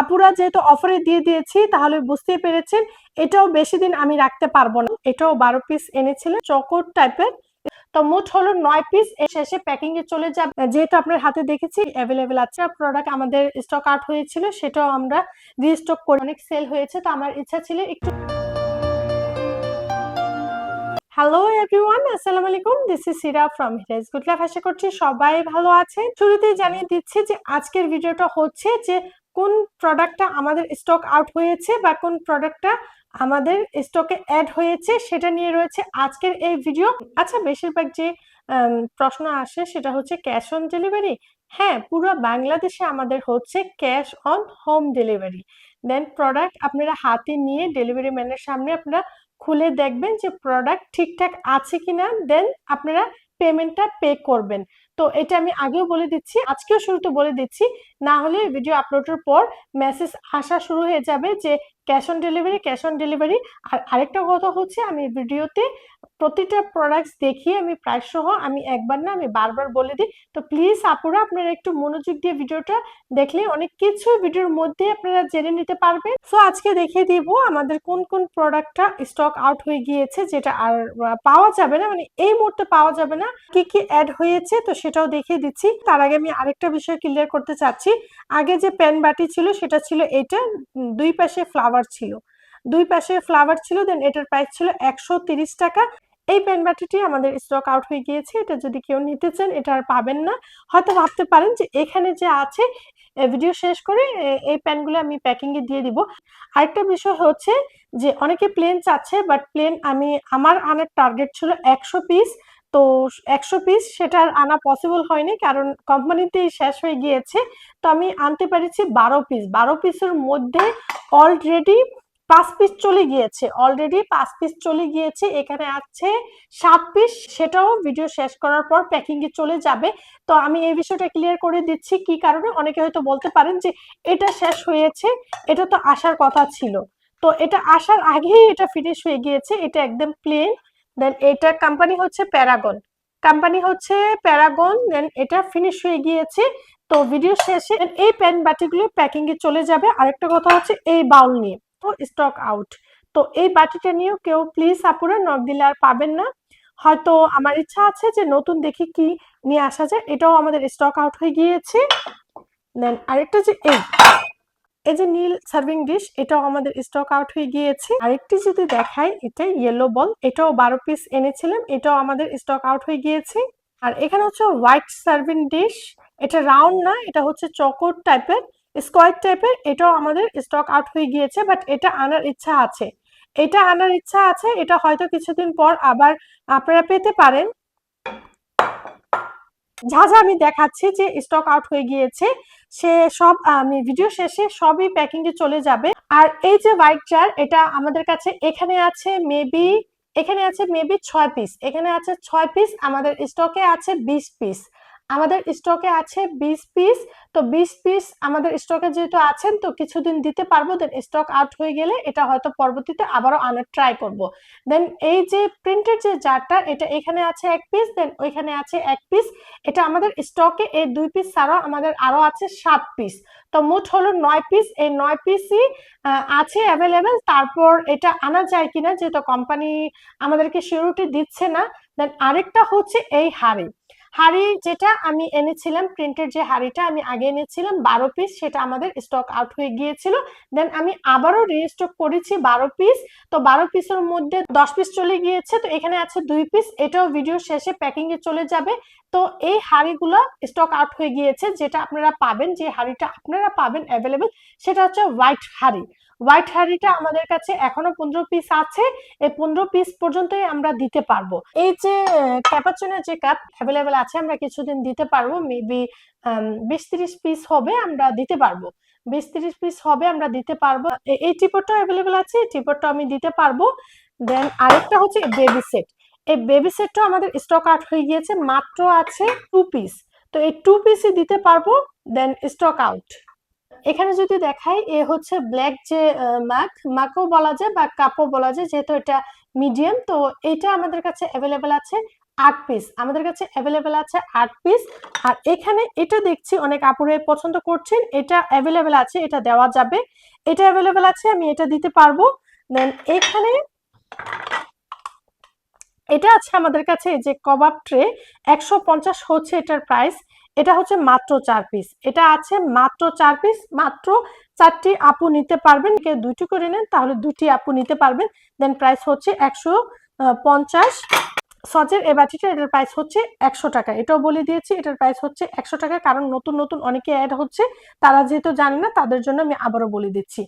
আপুরা যেহেতু অফারে দিয়ে দিয়েছি, তাহলে বুঝতেই পেরেছেন, এটাও বেশি দিন আমি রাখতে পারব না। এটাও বারো পিস এনেছিলেন চকোর টাইপের তো মোট হলো নয় পিস শেষে প্যাকিং এ চলে যাবে। যেহেতু আপনার হাতে দেখেছি অ্যাভেলেবেল আছে। প্রোডাক্ট আমাদের স্টক আউট হয়েছিল, সেটাও আমরা রিস্টক করে। অনেক সেল হয়েছে, তো আমার ইচ্ছা ছিল একটু হ্যালো এভরিওয়ান আসসালামু আলাইকুম। This is Sira from Hiraj good life আশা করছি সবাই ভালো আছেন। শুরুতেই জানিয়ে দিচ্ছি যে আজকের ভিডিওটা হচ্ছে যে কোন প্রোডাক্টটা আমাদের স্টক আউট হয়েছে বা কোন প্রোডাক্টটা আমাদের স্টকে অ্যাড হয়েছে সেটা নিয়ে রয়েছে আজকের এই ভিডিও আচ্ছা বেশিরভাগ যে প্রশ্ন আসে সেটা হচ্ছে ক্যাশ অন ডেলিভারি হ্যাঁ পুরো বাংলাদেশে আমাদের হচ্ছে cash on home delivery then product আপনারা হাতে নিয়ে ডেলিভারি ম্যানের সামনে আপনারা খুলে দেখবেন যে প্রোডাক্ট ঠিকঠাক আছে কিনা। দেন আপনারা পেমেন্টটা পে করবেন। তো এটা আমি আগেও বলে দিচ্ছি, আজকেও শুরুতে বলে দিচ্ছি। না হলে ভিডিও আপলোডের পর মেসেজ আসা শুরু হয়ে যাবে যে cash on delivery, cash on delivery. আর আরেকটা কথা হচ্ছে, আমি ভিডিওতে প্রতিটা প্রোডাক্টস দেখিয়ে আমি প্রাইস সহ আমি একবার না আমি বারবার বলে দিই। তো প্লিজ আপুরা, আপনারা একটু মনোযোগ দিয়ে ভিডিওটা দেখলে অনেক কিছু ভিডিওর মধ্যে আপনারা জেনে নিতে পারবেন। সো আজকে দেখিয়ে দিব আমাদের কোন কোন প্রোডাক্টটা স্টক আউট হয়ে গিয়েছে, যেটা আর পাওয়া যাবে না মানে এই মুহূর্তে পাওয়া যাবে না, কি কি অ্যাড হয়েছে, তো সেটাও দেখিয়ে দিচ্ছি। তার আগে আমি আরেকটা বিষয় ক্লিয়ার করতে চাচ্ছি। আগে যে পেন বাটি ছিল, সেটা ছিল এটা দুই পাশে ফ্লাওয়ার ছিল। দুই পাশে ফ্লাওয়ার ছিল দেন এটার প্রাইস ছিল একশো টাকা। এই পেন বাটিটি আমাদের স্টক আউট হয়ে গিয়েছে। এটা যদি কেউ নিতে চান, এটা আর পাবেন না। হয়তো ভাবতে পারেন যে এখানে যে আছে ভিডিও শেষ করে এই প্যানগুলো আমি প্যাকিং এ দিয়ে দিব। আরেকটা বিষয় হচ্ছে যে অনেকে প্লেন চাচ্ছে বাট প্লেন আমি, আমার আনার টার্গেট ছিল একশো পিস তো একশো পিস সেটা আনা পসিবল হয়নি, কারণ কোম্পানিতেই শেষ হয়ে গিয়েছে। তো আমি আনতে পেরেছি বারো পিস বারো পিসের মধ্যে অলরেডি পাঁচ পিস চলে গিয়েছে। অলরেডি পাঁচ পিস চলে গিয়েছে। এখানে আছে সাত পিস সেটাও ভিডিও শেষ করার পর প্যাকিং এ চলে যাবে। তো আমি এই বিষয়টা ক্লিয়ার করে দিচ্ছি কি কারণে? অনেকে হয়তো বলতে পারেন যে এটা শেষ হয়েছে, এটা তো আসার কথা ছিল। তো এটা আসার আগেই এটা ফিনিশ হয়ে গিয়েছে। এটা একদম প্লেন দেন এটা কোম্পানি হচ্ছে প্যারাগন কোম্পানি হচ্ছে প্যারাগন দেন এটা ফিনিশ হয়ে গিয়েছে। তো ভিডিও শেষে এই প্যান বাটিগুলো প্যাকিং এ চলে যাবে। আরেকটা কথা হচ্ছে এই বাউল নিয়ে। তো স্টক আউট তো এই বাটিটা নিয়েও কেউ প্লিজ আপুরা নক দিলে আর পাবেন না। হয়তো আমার ইচ্ছা আছে যে নতুন দেখি কি নিয়ে আসা যায়। এটাও আমাদের স্টক আউট হয়ে গিয়েছে। দেন আরেকটা যে এই এই যে নীল সার্ভিং ডিশ এটাও আমাদের স্টক আউট হয়ে গিয়েছে। আরেকটি যদি দেখাই এটা ইয়েলো বল এটাও বারো পিস এনেছিলাম, এটাও আমাদের স্টক আউট হয়ে গিয়েছে। আর এখানে হচ্ছে হোয়াইট সার্ভিং ডিশ এটা রাউন্ড না, এটা হচ্ছে চকোর টাইপের স্কোয়ার টাইপের এটাও আমাদের স্টক আউট হয়ে গিয়েছে বাট এটা আনার ইচ্ছা আছে। এটা আনার ইচ্ছা আছে, এটা হয়তো কিছুদিন পর আবার আপনারা পেতে পারেন। যা যা আমি দেখাচ্ছি যে স্টক আউট হয়ে গিয়েছে, সে সব আমি ভিডিও শেষে সবই প্যাকিং এ চলে যাবে। আর এই যে হোয়াইট চার এটা আমাদের কাছে এখানে আছে মেবি এখানে আছে মেবি ছয় পিস এখানে আছে ছয় পিস আমাদের স্টকে আছে বিশ পিস আমাদের স্টকে আছে বিশ পিস। তো বিশ পিস আমাদের স্টকে যেহেতু আছেন, তো কিছুদিন দিতে পারব দেন স্টক আউট হয়ে গেলে এটা হয়তো পরবর্তীতে আবারও আনার ট্রাই করব। দেন এই যে প্রিন্টের যে জারটা, এটা এখানে আছে এক পিস দেন ওইখানে আছে এক পিস এটা আমাদের স্টকে এই দুই পিস ছাড়াও আমাদের আরও আছে সাত পিস তো মোট হলো নয় পিস এই নয় পিসই আছে অ্যাভেলেবেল তারপর এটা আনা যায় কিনা যেহেতু কোম্পানি আমাদেরকে সিউরিটি দিচ্ছে না দেন আরেকটা হচ্ছে এই হাড়ি। হাড়ি যেটা আমি এনেছিলাম প্রিন্টের যে হাড়িটা আমি আগে এনেছিলাম, বারো পিস সেটা আমাদের স্টক আউট হয়ে গিয়েছিল। দেন আমি আবারও রিস্টক করেছি বারো পিস তো বারো পিসের মধ্যে দশ পিস চলে গিয়েছে। তো এখানে আছে দুই পিস এটাও ভিডিও শেষে প্যাকিং এ চলে যাবে। তো এই হাড়িগুলো স্টক আউট হয়ে গিয়েছে। যেটা আপনারা পাবেন, যে হাড়িটা আপনারা পাবেন অ্যাভেলেবেল সেটা হচ্ছে হোয়াইট হাড়ি। হোয়াইট হাড়িটা আমাদের কাছে এখনও পনেরো পিস আছে। এই পনেরো পিস পর্যন্তই আমরা দিতে পারব। এই যে ক্যাপাচুনের যে কাপ অ্যাভেলেবেল আছে, আমরা কিছুদিন দিতে পারব। মেবি বিশ তিরিশ পিস হবে, আমরা দিতে পারব। বিশ তিরিশ পিস হবে, আমরা দিতে পারব। এই টিপটটা অ্যাভেলেবেল আছে, এই টিপটটা আমি দিতে পারব। দেন আরেকটা হচ্ছে বেবি সেট এই বেবি সেটটা আমাদের স্টক আউট হয়ে গিয়েছে, মাত্র আছে টু পিস তো এই টু পিসই দিতে পারব দেন স্টক আউট এখানে যদি দেখাই, এ হচ্ছে ব্ল্যাক যে মাক মাকও বলা যায় বা কাপও বলা যায়, যেহেতু এটা মিডিয়াম তো এটা আমাদের কাছে অ্যাভেলেবেল আছে আট পিস আমাদের কাছে অ্যাভেলেবেল আছে আট পিস আর এখানে এটা দেখছি অনেক আপুরে পছন্দ করছেন, এটা অ্যাভেলেবেল আছে, এটা দেওয়া যাবে। এটা অ্যাভেলেবেল আছে, আমি এটা দিতে পারব। দেন এখানে এটা আছে আমাদের কাছে যে কবাব ট্রে একশো পঞ্চাশ হচ্ছে এটার প্রাইস এটা হচ্ছে মাত্র চার পিস এটা আছে মাত্র চার পিস মাত্র চারটি আপু নিতে পারবেন। কেউ দুটি করে নেন, তাহলে দুটি আপু নিতে পারবেন। দেন প্রাইস হচ্ছে একশো পঞ্চাশ। সজের এ বাটিটা, এটার প্রাইস হচ্ছে একশো টাকা। এটাও বলে দিয়েছি, এটার প্রাইস হচ্ছে একশো টাকা। কারণ নতুন নতুন অনেকে অ্যাড হচ্ছে। তারা যেহেতু জানে না, তাদের জন্য আমি আবারও বলে দিচ্ছি।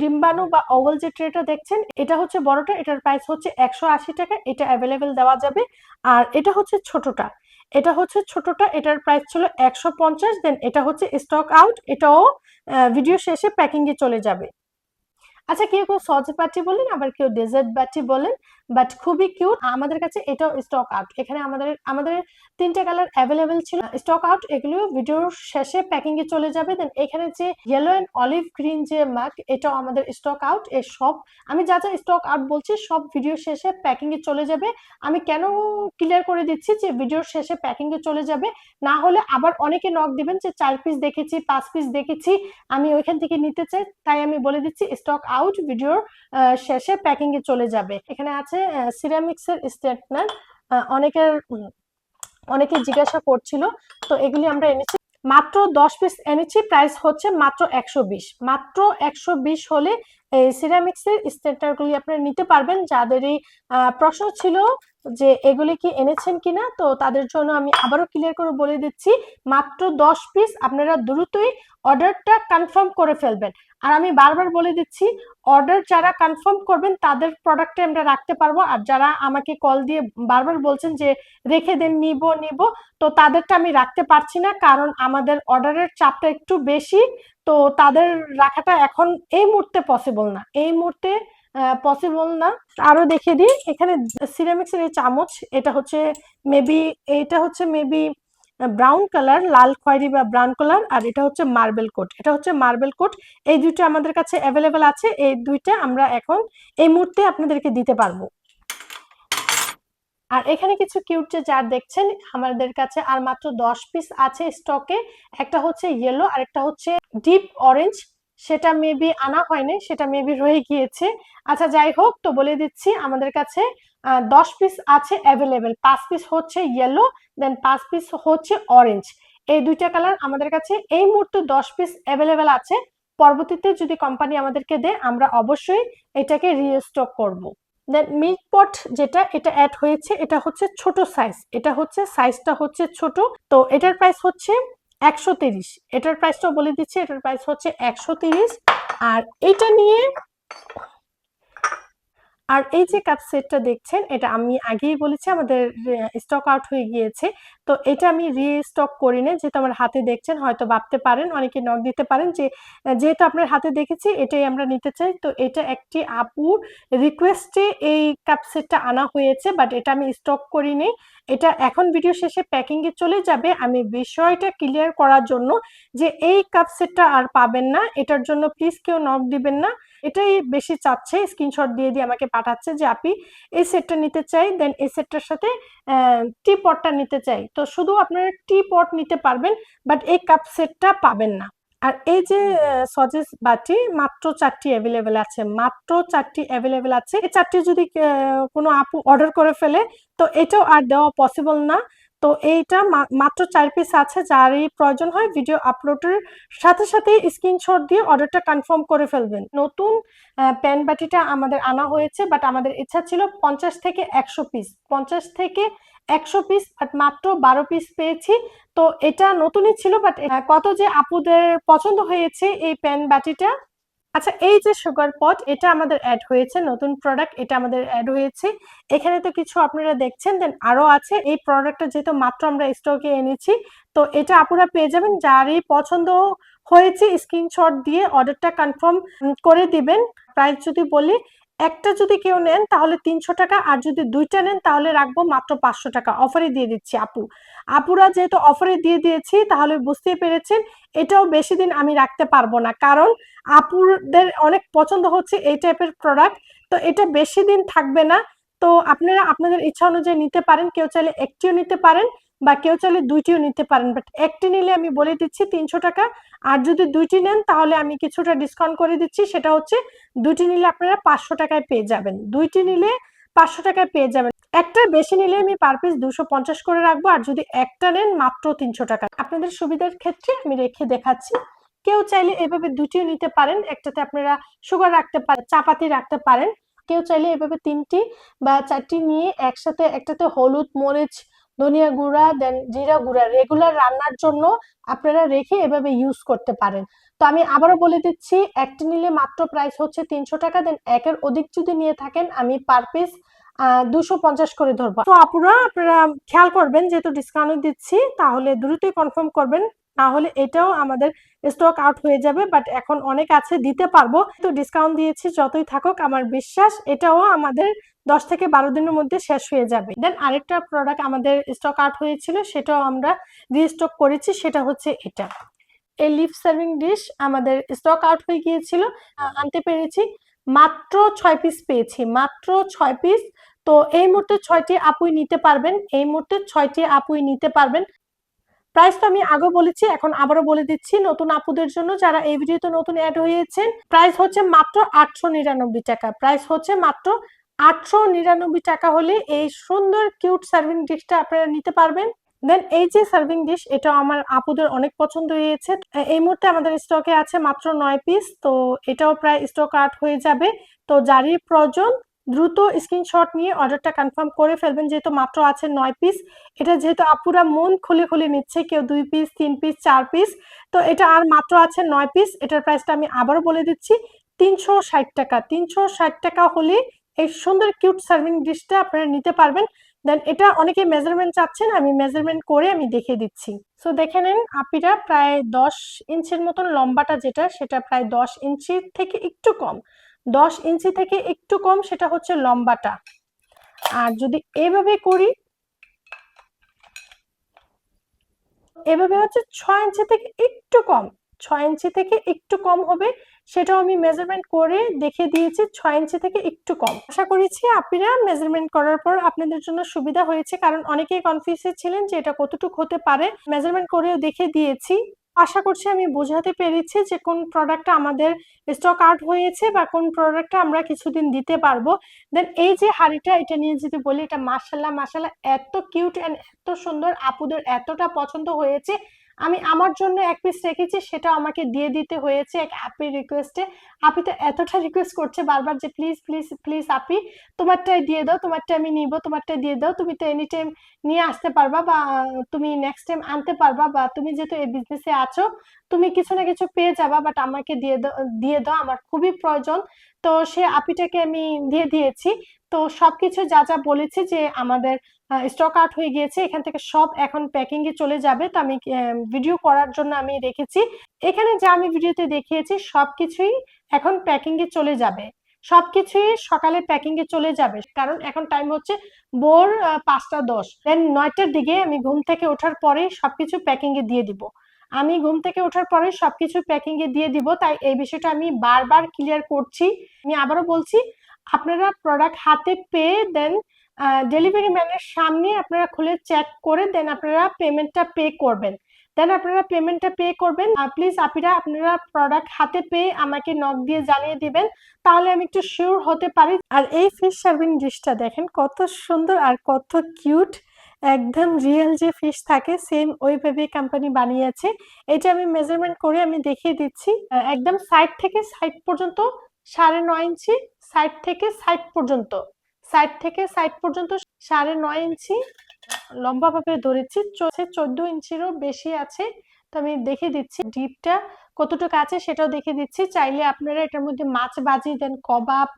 ডিম্বাণু বা ওভাল যে ট্রেটা দেখছেন, এটা হচ্ছে বড়টা, এটার প্রাইস হচ্ছে একশো আশি টাকা। এটা অ্যাভেলেবেল দেওয়া যাবে। আর এটা হচ্ছে ছোটটা। এটা হচ্ছে ছোটটা, এটার প্রাইস ছিল একশো পঞ্চাশ দেন এটা হচ্ছে স্টক আউট এটাও ভিডিও শেষে প্যাকিংয়ে চলে যাবে। আচ্ছা কেউ কেউ সজ বাটি বলেন, আবার কেউ ডেজার্ট বাটি বলেন বাট খুবই কিউট আমাদের কাছে এটাও স্টক আউট এখানে আমাদের আমাদের তিনটে কালার অ্যাভেলেবেল ছিল। স্টক আউট এগুলো ভিডিওর শেষে প্যাকিং এ চলে যাবে। দেন এখানে যে ইয়েলো অ্যান্ড অলিভ গ্রিন যে মাগ এটাও আমাদের স্টক আউট এ সব, আমি যা যা স্টক আউট বলছি, সব ভিডিও শেষে প্যাকিং এ চলে যাবে। আমি কেন ক্লিয়ার করে দিচ্ছি যে ভিডিওর শেষে প্যাকিং এ চলে যাবে? না হলে আবার অনেকে নক দিবেন যে চার পিস দেখেছি, পাঁচ পিস দেখেছি। আমি ওইখান থেকে নিতে চাই, তাই আমি বলে দিচ্ছি স্টক আউট ভিডিওর শেষে প্যাকিং এ চলে যাবে। এখানে আছে সিরামিক্স এর স্টেটমেন্ট অনেকের অনেকে জিজ্ঞাসা করছিল, তো এগুলি আমরা এনেছি। মাত্র দশ পিস এনেছি প্রাইস হচ্ছে মাত্র একশো বিশ। মাত্র একশো বিশ হলে এই সিরামিক্সের স্টেটারগুলি আপনারা নিতে পারবেন। যাদেরই প্রশ্ন ছিল যে এগুলি কি এনেছেন কিনা, তো তাদের জন্য আমি আবারও ক্লিয়ার করে বলে দিচ্ছি, মাত্র দশ পিস আপনারা দ্রুতই অর্ডারটা কনফার্ম করে ফেলবেন। আর আমি বারবার বলে দিচ্ছি, অর্ডার যারা কনফার্ম করবেন, তাদের প্রোডাক্টে আমরা রাখতে পারব। আর যারা আমাকে কল দিয়ে বারবার বলছেন যে রেখে দেন, নিব নিব, তো তাদেরটা আমি রাখতে পারছি না। কারণ আমাদের অর্ডারের চাপটা একটু বেশি। তো তাদের রাখাটা এখন এই মুহূর্তে পসিবল না। এই মুহূর্তে পসিবল না। আরও দেখে দিই, এখানে সিরামিক্সের এই চামচ, এটা হচ্ছে মেবি এটা হচ্ছে মেবি ব্রাউন কালার লাল খয়েরি বা ব্রাউন কালার আর এটা হচ্ছে মার্বেল কোট এটা হচ্ছে মার্বেল কোট এই দুইটা আমাদের কাছে অ্যাভেলেবেল আছে। এই দুইটা আমরা এখন এই মুহূর্তে আপনাদেরকে দিতে পারব। আর এখানে কিছু কিউট যে জার দেখছেন আমাদের কাছে আর মাত্র দশ পিস আছে স্টকে একটা হচ্ছে ইয়েলো আর একটা হচ্ছে ডিপ অরেঞ্জ সেটা মেবি আনা হয়নি, সেটা মেবি রয়ে গিয়েছে। আচ্ছা যাই হোক, তো বলে দিচ্ছি আমাদের কাছে দশ পিস আছে অ্যাভেলেবেল পাঁচ পিস হচ্ছে ইয়েলো দেন পাঁচ পিস হচ্ছে অরেঞ্জ এই দুইটা কালার আমাদের কাছে এই মুহূর্তে দশ পিস অ্যাভেলেবেল আছে। পরবর্তীতে যদি কোম্পানি আমাদেরকে দেয়, আমরা অবশ্যই এটাকে রিস্টক করব। দেন মিল্ক পট যেটা, এটা অ্যাড হয়েছে, এটা হচ্ছে ছোট সাইজ এটা হচ্ছে সাইজটা হচ্ছে ছোট, তো এটার প্রাইস হচ্ছে একশো তিরিশ, এটার প্রাইসটাও বলে দিচ্ছে, এটার প্রাইস হচ্ছে একশো তিরিশ, আর এটা নিয়ে, আর এই যে কাপ সেটটা দেখছেন, এটা আমি আগেই বলেছি, আমাদের স্টক আউট হয়ে গিয়েছে তো এটা আমি রিস্টক করি না যেহেতু আমার হাতে দেখছেন, হয়তো ভাবতে পারেন, অনেকে নক দিতে পারেন যে, যেহেতু আপনার হাতে দেখেছি, এটাই আমরা নিতে চাই। তো এটা একটি আপুর রিকোয়েস্টে এই কাপ সেটটা আনা হয়েছে বাট এটা আমি স্টক করিনি এটা এখন ভিডিও শেষে প্যাকিং এ চলে যাবে। আমি বিষয়টা ক্লিয়ার করার জন্য যে, এই কাপ সেটটা আর পাবেন না। এটার জন্য প্লিজ কেউ নক দিবেন না। এটাই বেশি চাচ্ছে। স্ক্রিনশট দিয়ে দিয়ে আমাকে পাঠাচ্ছে যে, আপনি এই সেটটা নিতে চাই দেন এই সেটটার সাথে টি পটটা নিতে চাই। তো শুধু আপনারা টি পট নিতে পারবেন বাট এই কাপ সেটটা পাবেন না। আর এই যে সজেস বাটি মাত্র চারটি অ্যাভেলেবেল আছে মাত্র চারটি অ্যাভেলেবেল আছে। এই চারটি যদি কোনো আপু অর্ডার করে ফেলে তো এটাও আর দেওয়া পসিবল না। তো এইটা মাত্র চার পিস আছে, যারই প্রয়োজন হয় ভিডিও আপলোডের সাথে সাথে স্ক্রিনশট দিয়ে অর্ডারটা কনফার্ম করে ফেলবেন। নতুন প্যান বাটিটা আমাদের আনা হয়েছে বাট আমাদের ইচ্ছা ছিল পঞ্চাশ থেকে একশো পিস পঞ্চাশ থেকে একশো পিস বাট মাত্র বারো পিস পেয়েছি। তো এটা নতুনই ছিল বাট কত যে আপুদের পছন্দ হয়েছে এই প্যান বাটিটা আচ্ছা এই যে সুগার পট এটা আমাদের অ্যাড হয়েছে, নতুন প্রোডাক্ট এটা আমাদের অ্যাড হয়েছে। এখানে তো কিছু আপনারা দেখছেন দেন আরও আছে। এই প্রোডাক্টটা যেহেতু মাত্র আমরা স্টকে এনেছি, তো এটা আপনারা পেয়ে যাবেন। যারই পছন্দ হয়েছে স্ক্রিনশট দিয়ে অর্ডারটা কনফার্ম করে দিবেন। প্রাইস যদি বলি একটা যদি কেউ নেন তাহলে তিনশো টাকা, আর যদি দুইটা নেন তাহলে রাখব মাত্র পাঁচশো টাকা। অফারে দিয়ে দিচ্ছি আপু। আপুরা যেহেতু অফারে দিয়ে দিয়েছি, তাহলে বুঝতে পেরেছেন, এটাও বেশি দিন আমি রাখতে পারব না। কারণ আপুদের অনেক পছন্দ হচ্ছে এই টাইপের প্রোডাক্ট তো এটা বেশি দিন থাকবে না। তো আপনারা, আপনাদের ইচ্ছা অনুযায়ী নিতে পারেন, কেউ চাইলে একটিও নিতে পারেন। বা কেউ চাইলে দুইটিও নিতে পারেন বাট একটি নিলে আমি বলে দিচ্ছি তিনশো টাকা। আর যদি দুইটি নেন, তাহলে আমি কিছুটা ডিসকাউন্ট করে দিচ্ছি। সেটা হচ্ছে দুইটি নিলে আপনারা পাঁচশো টাকায় পেয়ে যাবেন। দুইটি নিলে পাঁচশো টাকায় পেয়ে যাবেন। একটা বেশি নিলে আমি পার পিস দুশো পঞ্চাশ করে রাখব। আর যদি একটা নেন, মাত্র তিনশো টাকা। আপনাদের সুবিধার ক্ষেত্রে আমি রেখে দেখাচ্ছি। কেউ চাইলে এভাবে দুটিও নিতে পারেন। একটাতে আপনারা সুগার রাখতে পারেন চাপাতি রাখতে পারেন। কেউ চাইলে এভাবে তিনটি বা চারটি নিয়ে একসাথে, একটাতে হলুদ, মরিচ ধনিয়া গুঁড়া দেন জিরা গুঁড়া রেগুলার রান্নার জন্য আপনারা রেখে এভাবে ইউজ করতে পারেন। তো আমি আবারও বলে দিচ্ছি, একটি নিলে মাত্র প্রাইস হচ্ছে তিনশো টাকা দেন একের অধিক যদি নিয়ে থাকেন, আমি পার পিস দুশো পঞ্চাশ করে ধরবো। তো আপুরা, আপনারা খেয়াল করবেন, যেহেতু ডিসকাউন্ট দিচ্ছি, তাহলে দ্রুতই কনফার্ম করবেন তাহলে এটাও আমাদের স্টক আউট হয়ে যাবে বাট এখন অনেক আছে, দিতে পারব। তো ডিসকাউন্ট দিয়েছি, যতই থাকুক আমার বিশ্বাস, এটাও আমাদের দশ থেকে বারো দিনের মধ্যে শেষ হয়ে যাবে। দেন আরেকটা প্রোডাক্ট আমাদের স্টক আউট হয়েছিল, সেটাও আমরা রিস্টক করেছি, সেটা হচ্ছে এটা। এই লিফ সার্ভিং ডিশ আমাদের স্টক আউট হয়ে গিয়েছিল আনতে পেরেছি। মাত্র ছয় পিস পেয়েছি, মাত্র ছয় পিস তো এই মুহূর্তে ছয়টি আপুই নিতে পারবেন, এই মুহূর্তে ছয়টি আপুই নিতে পারবেন। প্রাইস তো আমি আগে বলেছি, এখন আবারও বলে দিচ্ছি, নতুন আপুদের জন্য যারা এই ভিডিওতে নতুন অ্যাড হয়েছেন প্রাইস হচ্ছে মাত্র আটশো নিরানব্বই টাকা। প্রাইস হচ্ছে মাত্র আটশো নিরানব্বই টাকা হলে এই সুন্দর কিউট সার্ভিং ডিশটা আপনারা নিতে পারবেন। দেন এই যে সার্ভিং ডিশ এটা আমার আপুদের অনেক পছন্দ হয়েছে। এই মুহূর্তে আমাদের স্টকে আছে মাত্র নয় পিস তো এটাও প্রায় স্টক আউট হয়ে যাবে। তো যারই প্রয়োজন দ্রুত স্ক্রিনশট নিয়ে অর্ডারটা কনফার্ম করে ফেলবেন, যেহেতু মাত্র আছে নয় পিস এটা যেহেতু আপুরা মন খুলে খুলে নিচ্ছে, কেউ দুই পিস তিন পিস চার পিস তো এটা আর মাত্র আছে নয় পিস এটার প্রাইসটা আমি আবারও বলে দিচ্ছি, তিনশো ষাট টাকা। তিনশো ষাট টাকা হলে এই সুন্দর কিউট সার্ভিং ডিশটা আপনারা নিতে পারবেন। দেন এটা অনেকে মেজারমেন্ট চাচ্ছেন, আমি মেজারমেন্ট করে আমি দেখিয়ে দিচ্ছি। সো দেখে নেন আপিরা প্রায় দশ ইঞ্চির মতন লম্বাটা যেটা, সেটা প্রায় দশ ইঞ্চির থেকে একটু কম। দশ ইঞ্চি থেকে একটু কম সেটা হচ্ছে লম্বাটা। আর যদি এভাবে করি, এভাবে হচ্ছে ছয় ইঞ্চি থেকে একটু কম, ছয় ইঞ্চি থেকে একটু কম হবে, সেটাও আমি মেজারমেন্ট করে দেখে দিয়েছি, ছয় ইঞ্চি থেকে একটু কম। আশা করেছি আপনারা মেজারমেন্ট করার পর আপনাদের জন্য সুবিধা হয়েছে, কারণ অনেকেই কনফিউজে ছিলেন যে এটা কতটুকু হতে পারে। মেজারমেন্ট করেও দেখে দিয়েছি। আশা করছি আমি বোঝাতে পেরেছি যে কোন প্রোডাক্টটা আমাদের স্টক আউট হয়েছে বা কোন প্রোডাক্টটা আমরা কিছুদিন দিতে পারব। দেন এই যে হাড়িটা, এটা নিয়ে যদি বলি, এটা মাসাল্লাহ মাসাল্লাহ এত কিউট অ্যান্ড এত সুন্দর, আপুদের এতটা পছন্দ হয়েছে। আমি আমার জন্য এক পিস রেখেছি সেটা আমাকে দিয়ে দিতে হয়েছে এক অ্যাপের রিকোয়েস্টে আপি তো এতটা রিকোয়েস্ট করছে বারবার যে প্লিজ প্লিজ প্লিজ আপি তোমারটাই দিয়ে দাও তোমারটা আমি নিব তোমারটা দিয়ে দাও। তুমি তো এনি টাইম নিয়ে আসতে পারবা বা, তুমি নেক্সট টাইম আনতে পারবা বা, তুমি যেহেতু এই বিজনেসে আছো, তুমি কিছু না কিছু পেয়ে যাবা বাট আমাকে দিয়ে দাও দিয়ে দাও, আমার খুবই প্রয়োজন। তো সে আপিটাকে আমি দিয়ে দিয়েছি। তো সবকিছু যা যা বলেছি যে, আমাদের স্টক আউট হয়ে গিয়েছে, এখান থেকে সব এখন প্যাকিং এ চলে যাবে। তো আমি ভিডিও করার জন্য আমি রেখেছি। এখানে যা আমি ভিডিওতে দেখিয়েছি সবকিছুই এখন প্যাকিং এ চলে যাবে। সবকিছুই সকালে প্যাকিং এ চলে যাবে। কারণ এখন টাইম হচ্ছে ভোর পাঁচটা দশ। দেন নয়টার দিকে আমি ঘুম থেকে ওঠার পরে সবকিছু প্যাকিং এ দিয়ে দিব। আমি ঘুম থেকে ওঠার পরে সবকিছু প্যাকিং এ দিয়ে দিব। তাই এই বিষয়টা আমি বারবার ক্লিয়ার করছি। আমি আবারও বলছি, আপনারা প্রোডাক্ট হাতে পেয়ে দেন ডেলিভারি ম্যানের সামনে আপনারা খুলে চেক করে দেন আপনারা পেমেন্টটা পে করবেন। দেন আপনারা পেমেন্টটা পে করবেন। প্লিজ আপিরা, আপনারা প্রোডাক্ট হাতে পেয়ে আমাকে নক দিয়ে জানিয়ে দিবেন, তাহলে আমি একটু শিওর হতে পারি। আর এই ফিশ সার্ভিং ডিশটা দেখেন কত সুন্দর আর কত কিউট একদম রিয়েল যে ফিশ থাকে সেম ওইভাবে কোম্পানি বানিয়েছে। এটা আমি মেজারমেন্ট করে আমি দেখিয়ে দিচ্ছি। একদম সাইড থেকে সাইড পর্যন্ত, সাড়ে নয় ইঞ্চি সাইড থেকে সাইড পর্যন্ত। সাইড থেকে সাইড পর্যন্ত সাড়ে নয় ইঞ্চি লম্বাভাবে ধরেছি চোদ্দ ইঞ্চিরও বেশি আছে। তো আমি দেখে দিচ্ছি ডিপটা কতটুকু আছে সেটাও দেখে দিচ্ছি। চাইলে আপনারা এটার মধ্যে মাছ বাজি দেন, কবাব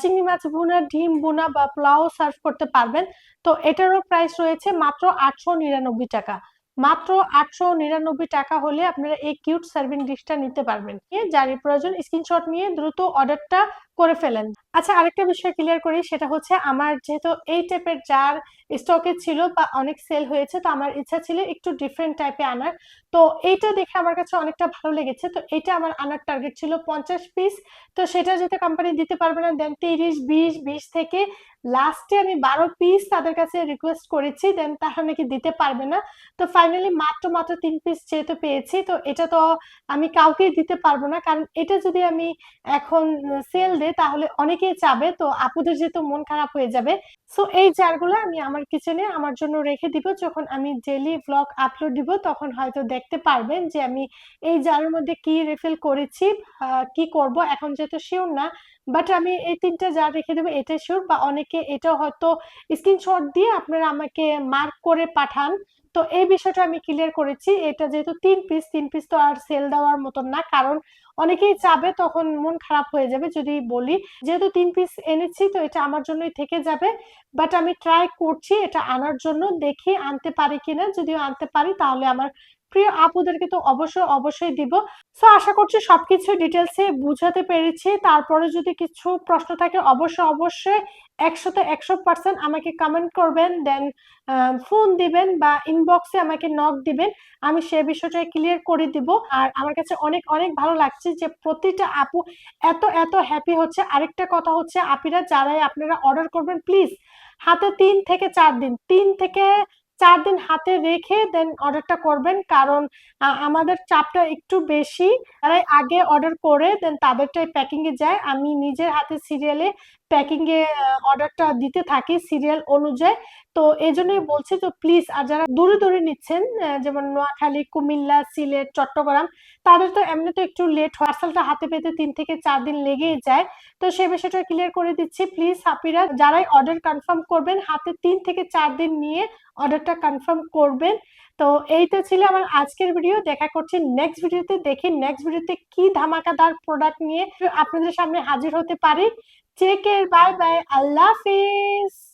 চিংড়ি মাছ বোনা ডিম বোনা বা পোলাও সার্ভ করতে পারবেন। তো এটারও প্রাইস রয়েছে মাত্র আটশো নিরানব্বই টাকা। মাত্র আটশো নিরানব্বই টাকা হলে আপনারা এই কিউট সার্ভিং ডিশটা নিতে পারবেন। যারই প্রয়োজন স্ক্রিনশট নিয়ে দ্রুত অর্ডারটা করে ফেলেন। আচ্ছা আরেকটা বিষয় ক্লিয়ার করি, সেটা হচ্ছে আমার যেহেতু এই টাইপের যার স্টকে ছিল বা অনেক সেল হয়েছে, তো আমার ইচ্ছা ছিল একটু ডিফারেন্ট টাইপে আনার। তো এইটা দেখে আমার কাছে অনেকটা ভালো লেগেছে। তো এটা আমার আনার টার্গেট ছিল পঞ্চাশ পিস তো সেটা যেতে কোম্পানি দিতে পারবে না দেন তিরিশ, বিশ বিশ থেকে লাস্টে আমি বারো পিস তাদের কাছে রিকোয়েস্ট করেছি দেন তারা নাকি দিতে পারবে না। তো ফাইনালি মাত্র মাত্র তিন পিস যেহেতু পেয়েছি, তো এটা তো আমি কাউকেই দিতে পারব না। কারণ এটা যদি আমি এখন সেল দেই তাহলে অনেকেই চাবে, তো আপুদের যেহেতু মন খারাপ হয়ে যাবে সো এই জারগুলো আমি আমার কিচেনে আমার জন্য রেখে দিব, যখন আমি ডেলি ব্লগ আপলোড দিব, তখন হয়তো দেখতে পারবেন যে আমি এই জারের মধ্যে কি রিফিল করেছি কি করব, এখন যেহেতু শিওর না বাট আমি এই তিনটা জার রেখে দেবো, এটাই শিওর বা অনেকে এটাও হয়তো স্ক্রিনশট দিয়ে আপনারা আমাকে মার্ক করে পাঠান তো এই বিষয়টা আমি ক্লিয়ার করেছি। এটা যেহেতু তিন পিস তিন পিস তো আর সেল দেওয়ার মতন না। কারণ অনেকেই চাবে তখন মন খারাপ হয়ে যাবে যদি বলি। যেহেতু তিন পিস এনেছি তো এটা আমার জন্যই থেকে যাবে। বাট আমি ট্রাই করছি এটা আনার জন্য। দেখি আনতে পারি কিনা। যদিও আনতে পারি, তাহলে আমার প্রিয় আপুদেরকে তো অবশ্যই অবশ্যই দিব। সো আশা করছি সবকিছু ডিটেলসে বুঝাতে পেরেছি। তারপরে যদি কিছু প্রশ্ন থাকে, অবশ্যই অবশ্যই একশোতে একশো পার্সেন্ট আমাকে কমেন্ট করবেন দেন ফোন দিবেন বা ইনবক্সে আমাকে নক দিবেন। আমি সে বিষয়টা ক্লিয়ার করে দিব। আর আমার কাছে অনেক অনেক ভালো লাগছে যে প্রতিটা আপু এত এত হ্যাপি হচ্ছে। আরেকটা কথা হচ্ছে, আপিরা যারাই আপনারা অর্ডার করবেন প্লিজ হাতে তিন থেকে চার দিন, তিন থেকে চার দিন হাতে রেখে দেন অর্ডারটা করবেন। কারণ আমাদের চাপটা একটু বেশি। আগে অর্ডার করে দেন তাদেরটাই প্যাকিং এ যায়। আমি নিজের হাতে সিরিয়ালে প্যাকিং এ অর্ডারটা দিতে থাকি সিরিয়াল অনুযায়ী। তো এই জন্যই বলছি তো প্লিজ আর যারা দূরে দূরে নিচ্ছেন যেমন নোয়াখালী, কুমিল্লা, সিলেট, চট্টগ্রাম, তাদের তো এমনি তো একটু লেট পার্সেলটা হাতে পেতে তিন থেকে চার দিন লেগেই যায়। তো সেই বিষয়টা ক্লিয়ার করে দিচ্ছি। প্লিজ হাপিরা, যারাই অর্ডার কনফার্ম করবেন, হাতে তিন থেকে চার দিন নিয়ে অর্ডারটা কনফার্ম করবেন। তো এইটা ছিল আমার আজকের ভিডিও দেখা করছি নেক্সট ভিডিওতে দেখি নেক্সট ভিডিওতে কি ধামাকাদার প্রোডাক্ট নিয়ে আপনাদের সামনে হাজির হতে পারি। Take care. Bye bye. Allah Hafiz.